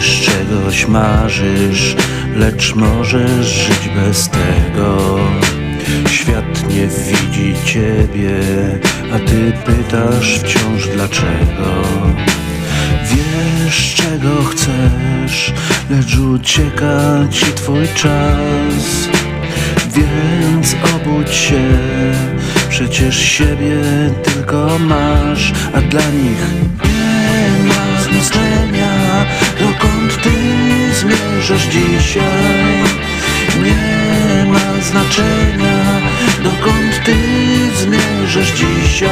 czegoś marzysz, lecz możesz żyć bez tego. Świat nie widzi ciebie, a ty pytasz wciąż dlaczego. Wiesz czego chcesz, lecz ucieka ci twój czas. Więc obudź się, przecież siebie tylko masz, a dla nich nie ma zmierzasz dzisiaj. Nie ma znaczenia, dokąd ty zmierzasz dzisiaj.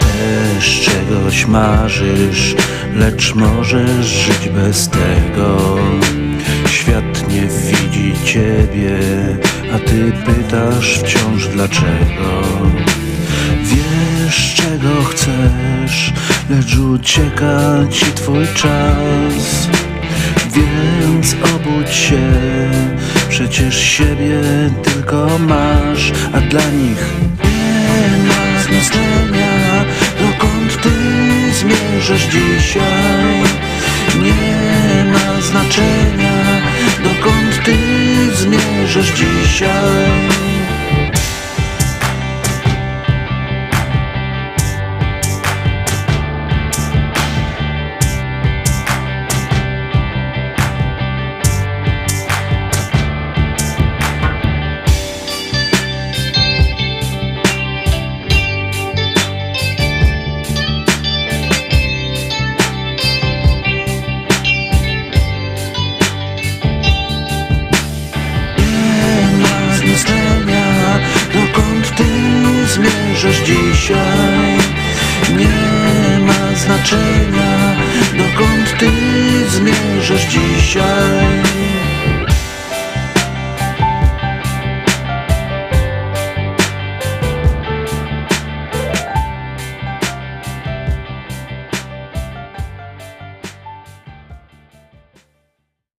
Też czegoś marzysz, lecz możesz żyć bez tego. Ciebie, a ty pytasz wciąż dlaczego. Wiesz czego chcesz, lecz ucieka ci twój czas. Więc obudź się, przecież siebie tylko masz, a dla nich nie ma zmierzasz dzisiaj. bez myślenia Dokąd ty zmierzasz dzisiaj? Nie ma znaczenia. No Dokąd ty zmierzasz dzisiaj?